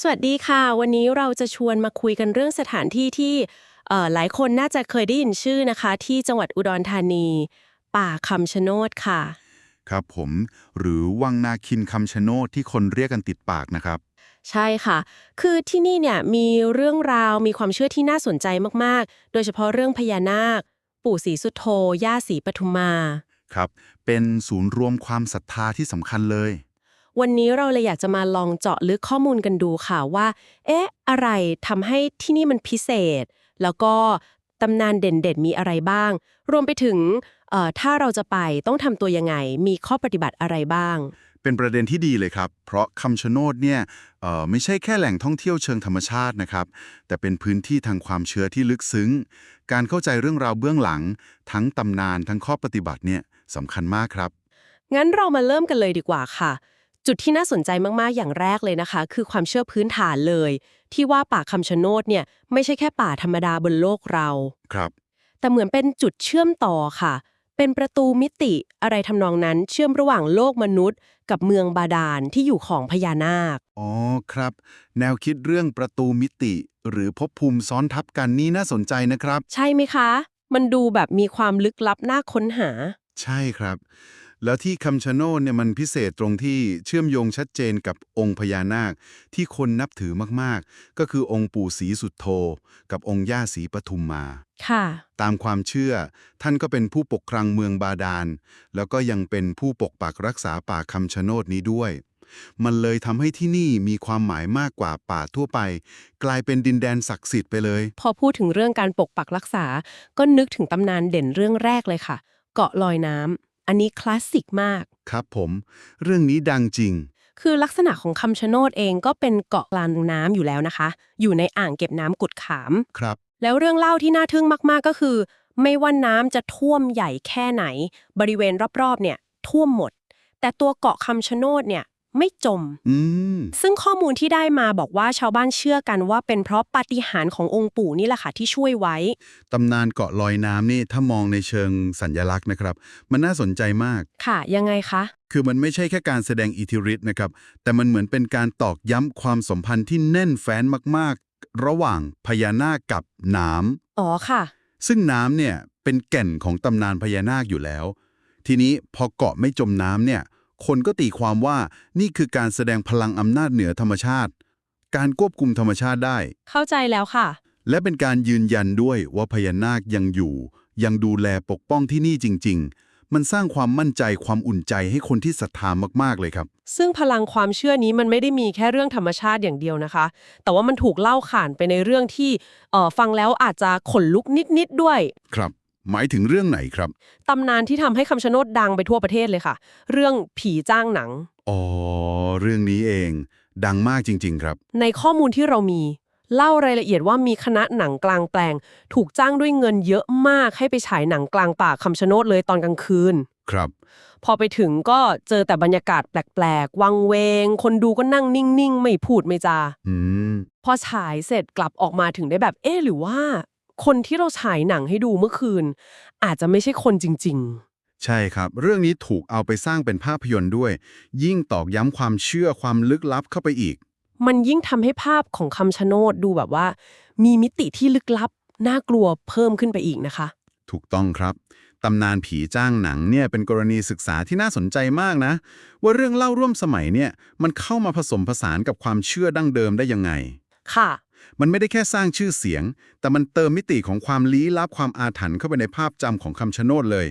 สวัสดีค่ะ วันนี้เราจะชวนมาคุยกันเรื่องสถานที่ที่เอ่อหลายคนน่าจะเคยได้ยินชื่อนะคะ ที่จังหวัดอุดรธานี ป่าคำชะโนดค่ะ ครับผมหรือวังนาคินคำชะโนดที่คนเรียกกันติดปากนะครับ ใช่ค่ะ คือที่นี่เนี่ยมีเรื่องราวมีความเชื่อที่น่าสนใจมากๆ โดยเฉพาะเรื่องพญานาค ปู่ศรีสุโธย่าศรีปทุมมา ครับ เป็นศูนย์รวมความศรัทธาที่สำคัญเลย วันนี้เราเลยอยากจะมาลองเจาะลึกข้อมูลกันดูค่ะว่า เอ๊ะ อะไรทำให้ที่นี่มันพิเศษ แล้วก็ตำนานเด่นๆ มีอะไรบ้าง รวมไปถึงเอ่อถ้าเราจะไปต้องทำตัวยังไง มีข้อปฏิบัติอะไรบ้าง เป็นประเด็นที่ดีเลยครับ เพราะคำชะโนดเนี่ยเอ่อไม่ใช่แค่แหล่งท่องเที่ยวเชิงธรรมชาตินะครับ แต่เป็นพื้นที่ทางความเชื่อที่ลึกซึ้ง การเข้าใจเรื่องราวเบื้องหลัง ทั้งตำนานทั้งข้อปฏิบัติเนี่ยสำคัญมากครับ งั้นเรามาเริ่มกันเลยดีกว่าค่ะ จุดที่น่าสนใจมากๆ อย่างแรกเลยนะคะ คือความเชื่อพื้นฐานเลย ที่ว่าป่าคำชะโนดเนี่ยไม่ใช่แค่ป่าธรรมดาบนโลกเรา ครับ แต่เหมือนเป็นจุดเชื่อมต่อค่ะ เป็นประตูมิติอะไรทำนองนั้นเชื่อมระหว่างโลกมนุษย์ กับเมืองบาดาลที่อยู่ของพญานาค อ๋อครับ แนวคิดเรื่องประตูมิติ หรือภพภูมิซ้อนทับกันนี่น่าสนใจนะครับ ใช่ไหมคะ มันดูแบบมีความลึกลับน่าค้นหา ใช่ครับ แล้วที่คำชะโนดเนี่ยมันพิเศษตรงที่เชื่อมโยงชัดเจนกับองค์พญานาค ที่คนนับถือมากๆ ก็คือองค์ปู่ศรีสุดโธกับองค์ย่าศรีปทุมมา ค่ะ ตามความเชื่อ ท่านก็เป็นผู้ปกครองเมืองบาดาล แล้วก็ยังเป็นผู้ปกปักรักษาป่าคำชะโนดนี้ด้วย มันเลยทำให้ที่นี่มีความหมายมากกว่าป่าทั่วไป กลายเป็นดินแดนศักดิ์สิทธิ์ไปเลย พอพูดถึงเรื่องการปกปักรักษา ก็นึกถึงตำนานเด่นเรื่องแรกเลยค่ะ เกาะลอยน้ำ อันนี้คลาสสิกมาก ครับผม เรื่องนี้ดังจริง คือลักษณะของคำชะโนดเองก็เป็นเกาะกลางน้ำอยู่แล้วนะคะ อยู่ในอ่างเก็บน้ำกุดขาม ครับ แล้วเรื่องเล่าที่น่าทึ่งมากๆก็คือ ไม่ว่าน้ำจะท่วมใหญ่แค่ไหน บริเวณรอบๆเนี่ยท่วมหมด แต่ตัวเกาะคำชะโนดเนี่ย ไม่จมอืมซึ่งข้อมูลที่ได้มาบอกว่าชาวบ้านเชื่อกันว่าเป็นเพราะปาฏิหาริย์ขององค์ปู่นี่แหละค่ะที่ช่วยไว้ ตำนานเกาะลอยน้ำนี่ถ้ามองในเชิงสัญญลักษณ์นะครับ มันน่าสนใจมาก ค่ะ ยังไงคะ คือมันไม่ใช่แค่การแสดงอิทธิฤทธิ์นะครับ แต่มันเหมือนเป็นการตอกย้ำความสัมพันธ์ที่แน่นแฟ้นมากๆ ระหว่างพญานาคกับน้ำอ๋อค่ะ ซึ่งน้ำเนี่ยเป็นแก่นของตำนานพญานาคอยู่แล้ว ทีนี้พอเกาะไม่จมน้ำเนี่ย คนก็ตีความว่านี่คือการแสดงพลังอำนาจเหนือธรรมชาติ การควบคุมธรรมชาติได้ เข้าใจแล้วค่ะ และเป็นการยืนยันด้วยว่าพญานาคยังอยู่ ยังดูแลปกป้องที่นี่จริง ๆ มันสร้างความมั่นใจความอุ่นใจให้คนที่ศรัทธามากๆเลยครับ ซึ่งพลังความเชื่อนี้มันไม่ได้มีแค่เรื่องธรรมชาติอย่างเดียวนะคะ แต่ว่ามันถูกเล่าขานไปในเรื่องที่เอ่อฟังแล้วอาจจะขนลุกนิดๆด้วย ครับ หมายถึงเรื่องไหนครับ ตำนานที่ทำให้คำชะโนดดังไปทั่วประเทศเลยค่ะ เรื่องผีจ้างหนัง อ๋อ เรื่องนี้เอง ดังมากจริง ๆ ครับ ในข้อมูลที่เรามี เล่ารายละเอียดว่ามีคณะหนังกลางแปลง ถูกจ้างด้วยเงินเยอะมากให้ไปฉายหนังกลางป่าคำชะโนดเลยตอนกลางคืน ครับ พอไปถึงก็เจอแต่บรรยากาศแปลกๆ วังเวง คนดูก็นั่งนิ่งๆ ไม่พูดไม่จา อืม พอฉายเสร็จกลับออกมาถึงได้แบบ เอ๊ะหรือว่า คนที่เราฉายหนังให้ดูเมื่อคืน อาจจะไม่ใช่คนจริงใช่ครับ เรื่องนี้ถูกเอาไปสร้างเป็นภาพยนตร์ด้วย ยิ่งตอกย้ำความเชื่อความลึกลับเข้าไปอีกๆมันยิ่งทำให้ภาพของคำชะโนดดูแบบว่า มีมิติที่ลึกลับ น่ากลัวเพิ่มขึ้นไปอีกนะคะ ถูกต้องครับ ตำนานผีจ้างหนังเนี่ยเป็นกรณีศึกษาที่น่าสนใจมากนะ ว่าเรื่องเล่าร่วมสมัยเนี่ยมันเข้ามาผสมผสานกับความเชื่อดั้งเดิมได้ยังไง ค่ะ มันไม่ได้แค่สร้างชื่อเสียง แต่มันเติมมิติของความลี้ลับความอาถรรพ์เข้าไปในภาพจำของคำชะโนดเลย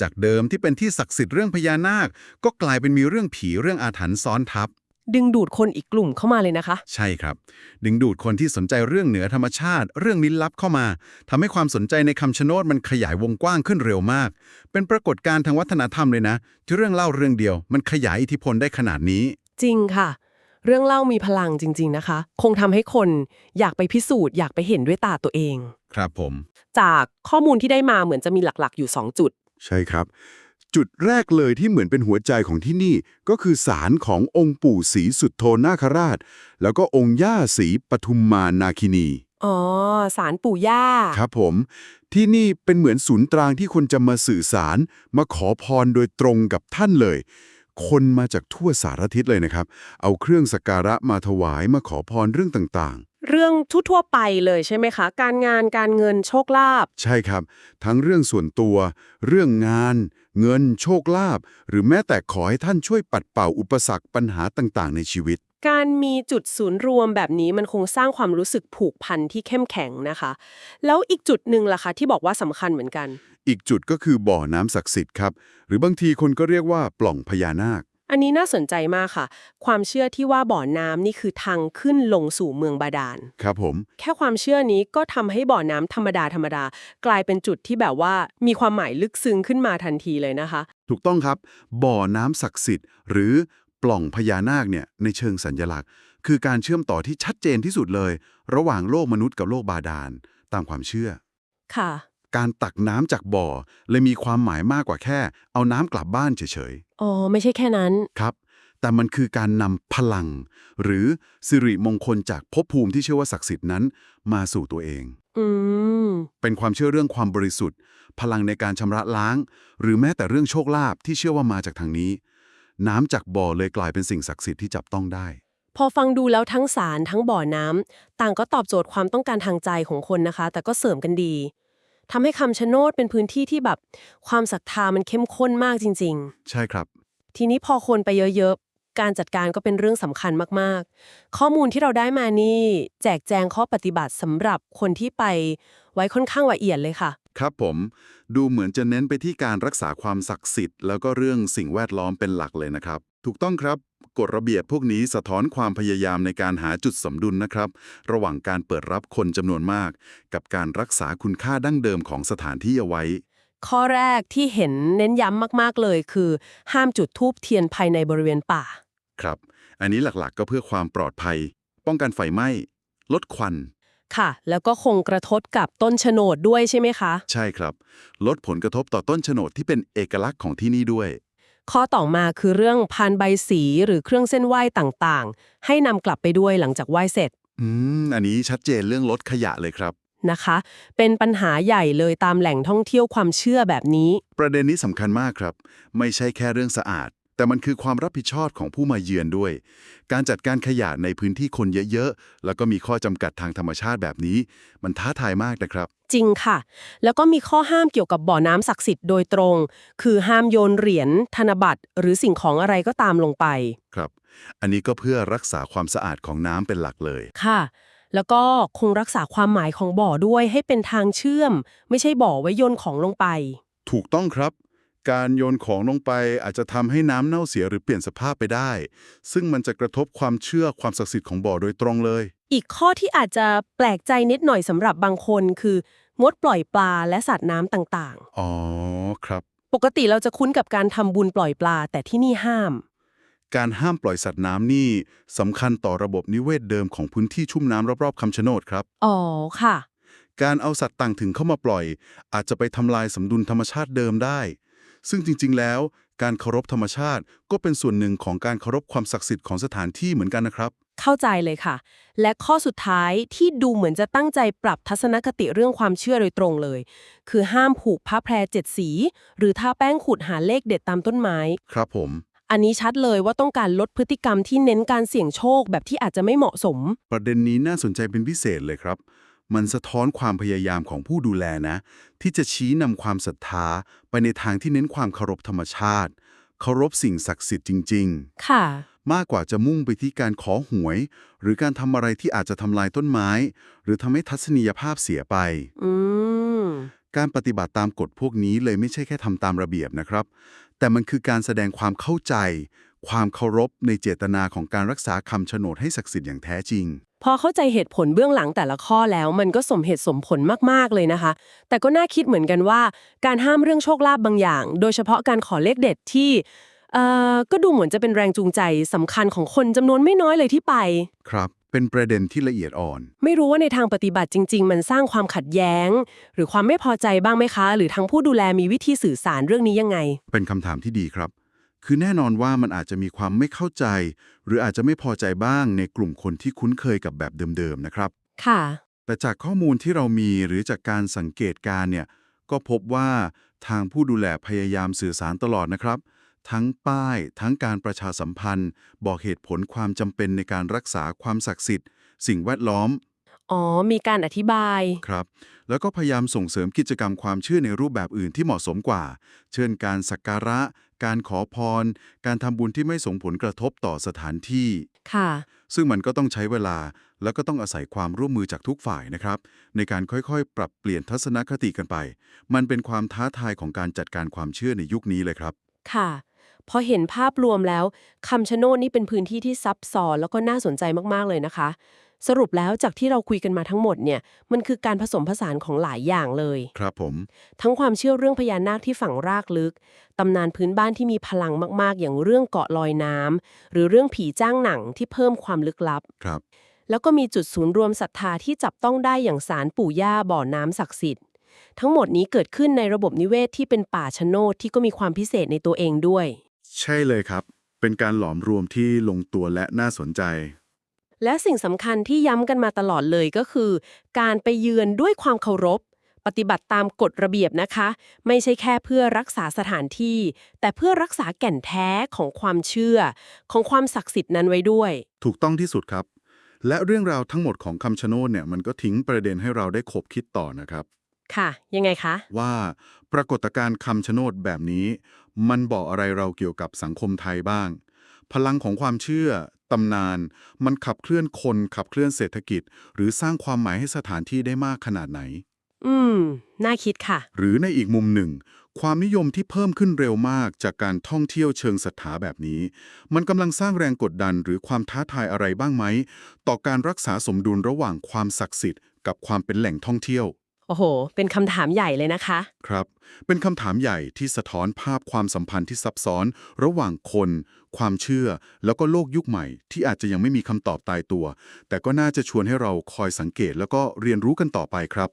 จากเดิมที่เป็นที่ศักดิ์สิทธิ์เรื่องพญานาค ก็กลายเป็นมีเรื่องผีเรื่องอาถรรพ์ซ้อนทับ ดึงดูดคนอีกกลุ่มเข้ามาเลยนะคะ ใช่ครับ ดึงดูดคนที่สนใจเรื่องเหนือธรรมชาติ เรื่องลี้ลับเข้ามาทำให้ความสนใจในคำชะโนดมันขยายวงกว้างขึ้นเร็วมาก เป็นปรากฏการณ์ทางวัฒนธรรมเลยนะ ที่เรื่องเล่าเรื่องเดียว มันขยายอิทธิพลได้ขนาดนี้ จริงค่ะ เรื่องเล่ามีพลังจริง ๆนะคะ คงทำให้คนอยากไปพิสูจน์อยากไปเห็นด้วยตาตัวเอง ครับผม จากข้อมูลที่ได้มาเหมือนจะมีหลักๆ อยู่ 2 จุด ใช่ครับ จุดแรกเลยที่เหมือนเป็นหัวใจของที่นี่ ก็คือศาลขององค์ปู่ศรีสุดโทนาคราช แล้วก็องค์ย่าศรีปทุมมานาคินี อ๋อสารปู่ย่า ครับผม ที่นี่เป็นเหมือนศูนย์กลางที่คนจะมาสื่อสาร มาขอพรโดยตรงกับท่านเลย คนมาจากทั่วสารทิศเลยนะครับ เอาเครื่องสักการะมาถวายมาขอพรเรื่องต่างเรื่องทั่วๆไปเลยใช่ไหมคะ การงานการเงินโชคลาภๆใช่ครับ ทั้งเรื่องส่วนตัว เรื่องงาน เงินโชคลาภหรือแม้แต่ขอให้ท่านช่วยปัดเป่าอุปสรรคปัญหาต่างๆ ในชีวิตการมีจุดศูนย์รวมแบบนี้มันคงสร้างความรู้สึกผูกพันที่เข้มแข็งนะคะ แล้วอีกจุดหนึ่งล่ะคะที่บอกว่าสำคัญเหมือนกัน อีกจุดก็คือบ่อน้ำศักดิ์สิทธิ์ครับ หรือบางทีคนก็เรียกว่าปล่องพญานาค อันนี้น่าสนใจมากค่ะ ความเชื่อที่ว่าบ่อน้ำนี่คือทางขึ้นลงสู่เมืองบาดาล ครับผม แค่ความเชื่อนี้ก็ทำให้บ่อน้ำธรรมดาธรรมดากลายเป็นจุดที่แบบว่ามีความหมายลึกซึ้งขึ้นมาทันทีเลยนะคะ ถูกต้องครับ บ่อน้ำศักดิ์สิทธิ์ หรือปล่องพญานาคเนี่ยในเชิงสัญลักษณ์ คือการเชื่อมต่อที่ชัดเจนที่สุดเลย ระหว่างโลกมนุษย์กับโลกบาดาลตามความเชื่อ ค่ะ การตักน้ำจากบ่อ เลยมีความหมายมากกว่าแค่ เอาน้ำกลับบ้านเฉยอ๋อ ไม่ใช่แค่นั้นๆครับ แต่มันคือการนำพลัง หรือสิริมงคลจากภพภูมิที่เชื่อว่าศักดิ์สิทธิ์นั้น มาสู่ตัวเอง อืม เป็นความเชื่อเรื่องความบริสุทธิ์ พลังในการชำระล้าง หรือแม้แต่เรื่องโชคลาภที่เชื่อว่ามาจากทางนี้ น้ำจากบ่อเลยกลายเป็นสิ่งศักดิ์สิทธิ์ที่จับต้องได้พอฟังดูแล้วทั้งสารทั้งบ่อน้ำต่างก็ตอบโจทย์ความต้องการทางใจของคนนะคะ แต่ก็เสริมกันดี ทำให้คำชะโนดเป็นพื้นที่ที่แบบความศรัทธามันเข้มข้นมากจริงใช่ครับๆทีนี้พอคนไปเยอะๆ การจัดการก็เป็นเรื่องสำคัญมากๆ ข้อมูลที่เราได้มานี่ แจกแจงข้อปฏิบัติสำหรับคนที่ไปไว้ค่อนข้างละเอียดเลยค่ะ ครับผม ดูเหมือนจะเน้นไปที่การรักษาความศักดิ์สิทธิ์แล้วก็เรื่องสิ่งแวดล้อมเป็นหลักเลยนะครับ ถูกต้องครับกฎระเบียบพวกนี้สะท้อนความพยายามในการหาจุดสมดุลนะครับ ระหว่างการเปิดรับคนจำนวนมาก กับการรักษาคุณค่าดั้งเดิมของสถานที่เอาไว้ ข้อแรกที่เห็นเน้นย้ำมากๆเลยคือ ห้ามจุดธูปเทียนภายในบริเวณป่า ครับ อันนี้หลักๆก็เพื่อความปลอดภัย ป้องกันไฟไหม้ ลดควัน ค่ะ แล้วก็คงกระทบกับต้นโฉนดด้วยใช่ไหมคะ ใช่ครับ ลดผลกระทบต่อต้นโฉนดที่เป็นเอกลักษณ์ของที่นี่ด้วย ข้อต่อมาคือเรื่องพานใบสีหรือเครื่องเส้นไหว้ต่างๆ ให้นำกลับไปด้วยหลังจากไหว้เสร็จ อืม อันนี้ชัดเจนเรื่องลดขยะเลยครับ นะคะ เป็นปัญหาใหญ่เลยตามแหล่งท่องเที่ยวความเชื่อแบบนี้ ประเด็นนี้สำคัญมากครับ ไม่ใช่แค่เรื่องสะอาด แต่มันคือความรับผิดชอบของผู้มาเยือนด้วย การจัดการขยะในพื้นที่คนเยอะๆ แล้วก็มีข้อจำกัดทางธรรมชาติแบบนี้ มันท้าทายมากนะครับ จริงค่ะ แล้วก็มีข้อห้ามเกี่ยวกับบ่อน้ำศักดิ์สิทธิ์โดยตรง คือห้ามโยนเหรียญธนบัตร หรือสิ่งของอะไรก็ตามลงไป ครับ อันนี้ก็เพื่อรักษาความสะอาดของน้ำเป็นหลักเลย ค่ะแล้วก็คงรักษาความหมายของบ่อด้วยให้เป็นทางเชื่อม ไม่ใช่บ่อไว้โยนของลงไป ถูกต้องครับ การโยนของลงไปอาจจะทำให้น้ำเน่าเสียหรือเปลี่ยนสภาพไปได้ ซึ่งมันจะกระทบความเชื่อความศักดิ์สิทธิ์ของบ่อโดยตรงเลย อีกข้อที่อาจจะแปลกใจนิดหน่อยสำหรับบางคนคือ งดปล่อยปลาและสัตว์น้ำต่างอ๋อครับๆปกติเราจะคุ้นกับการทำบุญปล่อยปลา แต่ที่นี่ห้าม การห้ามปล่อยสัตว์น้ำนี่สำคัญต่อระบบนิเวศเดิมของพื้นที่ชุ่มน้ำรอบๆคำชะโนดครับ อ๋อค่ะ การเอาสัตว์ต่างถึงเข้ามาปล่อย อาจจะไปทำลายสมดุลธรรมชาติเดิมได้ ซึ่งจริง ๆ แล้ว การเคารพธรรมชาติ ก็เป็นส่วนหนึ่งของการเคารพความศักดิ์สิทธิ์ของสถานที่เหมือนกันนะครับ เข้าใจเลยค่ะ และข้อสุดท้ายที่ดูเหมือนจะตั้งใจปรับทัศนคติเรื่องความเชื่อโดยตรงเลย คือห้ามผูกผ้าแพรเจ็ดสี หรือทาแป้งขูดหาเลขเด็ดตามต้นไม้ ครับผม อันนี้ชัดเลยว่าต้องการลดพฤติกรรมที่เน้นการเสี่ยงโชคแบบที่อาจจะไม่เหมาะสม ประเด็นนี้น่าสนใจเป็นพิเศษเลยครับ มันสะท้อนความพยายามของผู้ดูแลนะ ที่จะชี้นำความศรัทธาไปในทางที่เน้นความเคารพธรรมชาติ เคารพสิ่งศักดิ์สิทธิ์จริง ๆ ค่ะ มากกว่าจะมุ่งไปที่การขอหวย หรือการทำอะไรที่อาจจะทำลายต้นไม้ หรือทำให้ทัศนียภาพเสียไป อืมการปฏิบัติตามกฎพวกนี้เลยไม่ใช่แค่ทำตามระเบียบนะครับ แต่มันคือการแสดงความเข้าใจ ความเคารพในเจตนาของการรักษาคำชโนดให้ศักดิ์สิทธิ์อย่างแท้จริง พอเข้าใจเหตุผลเบื้องหลังแต่ละข้อแล้ว มันก็สมเหตุสมผลมากๆเลยนะคะ แต่ก็น่าคิดเหมือนกันว่า การห้ามเรื่องโชคลาภบางอย่าง โดยเฉพาะการขอเลขเด็ดที่เอ่อก็ดูเหมือนจะเป็นแรงจูงใจสำคัญของคนจำนวนไม่น้อยเลยที่ไป ครับ เป็นประเด็นที่ละเอียดอ่อน ไม่รู้ว่าในทางปฏิบัติจริง ๆ มันสร้างความขัดแย้ง หรือความไม่พอใจบ้างไหมคะ หรือทางผู้ดูแลมีวิธีสื่อสารเรื่องนี้ยังไง เป็นคำถามที่ดีครับ คือแน่นอนว่ามันอาจจะมีความไม่เข้าใจ หรืออาจจะไม่พอใจบ้างในกลุ่มคนที่คุ้นเคยกับแบบเดิมๆนะครับ ค่ะ แต่จากข้อมูลที่เรามีหรือจากการสังเกตการณ์เนี่ยก็พบว่าทางผู้ดูแลพยายามสื่อสารตลอดนะครับ ทั้งป้าย ทั้งการประชาสัมพันธ์ บอกเหตุผลความจำเป็นในการรักษาความศักดิ์สิทธิ์ สิ่งแวดล้อม อ๋อ มีการอธิบาย ครับ แล้วก็พยายามส่งเสริมกิจกรรมความเชื่อในรูปแบบอื่นที่เหมาะสมกว่า เช่นการสักการะ การขอพร การทำบุญที่ไม่ส่งผลกระทบต่อสถานที่ ค่ะ ซึ่งมันก็ต้องใช้เวลา แล้วก็ต้องอาศัยความร่วมมือจากทุกฝ่ายนะครับ ในการค่อยๆ ปรับเปลี่ยนทัศนคติกันไป มันเป็นความท้าทายของการจัดการความเชื่อในยุคนี้เลยครับ ค่ะ พอเห็นภาพรวมแล้วคำชะโนดนี่เป็นพื้นที่ที่ซับซ้อนแล้วก็น่าสนใจมากๆเลยนะคะ สรุปแล้วจากที่เราคุยกันมาทั้งหมดเนี่ยมันคือการผสมผสานของหลายอย่างเลย ครับผม ทั้งความเชื่อเรื่องพญานาคที่ฝังรากลึก ตำนานพื้นบ้านที่มีพลังมากๆ อย่างเรื่องเกาะลอยน้ำหรือเรื่องผีจ้างหนังที่เพิ่มความลึกลับ ครับ แล้วก็มีจุดศูนย์รวมศรัทธาที่จับต้องได้อย่างศาลปู่ย่าบ่อน้ำศักดิ์สิทธิ์ ทั้งหมดนี้เกิดขึ้นในระบบนิเวศที่เป็นป่าชะโนดที่ก็มีความพิเศษในตัวเองด้วย ใช่เลยครับ เป็นการหลอมรวมที่ลงตัวและน่าสนใจ และสิ่งสำคัญที่ย้ำกันมาตลอดเลยก็คือ การไปเยือนด้วยความเคารพ ปฏิบัติตามกฎระเบียบนะคะ ไม่ใช่แค่เพื่อรักษาสถานที่ แต่เพื่อรักษาแก่นแท้ของความเชื่อ ของความศักดิ์สิทธิ์นั้นไว้ด้วย ถูกต้องที่สุดครับ และเรื่องราวทั้งหมดของคำชะโนดเนี่ยมันก็ทิ้งประเด็นให้เราได้คบคิดต่อนะครับ ค่ะ ยังไงคะ ว่าปรากฏการณ์คำชะโนดแบบนี้ มันบอกอะไรเราเกี่ยวกับสังคมไทยบ้าง พลังของความเชื่อ ตำนาน มันขับเคลื่อนคนขับเคลื่อนเศรษฐกิจ หรือสร้างความหมายให้สถานที่ได้มากขนาดไหน อืม น่าคิดค่ะ หรือในอีกมุมหนึ่ง ความนิยมที่เพิ่มขึ้นเร็วมากจากการท่องเที่ยวเชิงศรัทธาแบบนี้ มันกำลังสร้างแรงกดดันหรือความท้าทายอะไรบ้างไหม ต่อการรักษาสมดุลระหว่างความศักดิ์สิทธิ์กับความเป็นแหล่งท่องเที่ยว โอ้โห เป็นคำถามใหญ่เลยนะคะ ครับ เป็นคำถามใหญ่ที่สะท้อนภาพความสัมพันธ์ที่ซับซ้อน ระหว่างคน ความเชื่อ แล้วก็โลกยุคใหม่ ที่อาจจะยังไม่มีคำตอบตายตัว แต่ก็น่าจะชวนให้เราคอยสังเกตแล้วก็เรียนรู้กันต่อไปครับ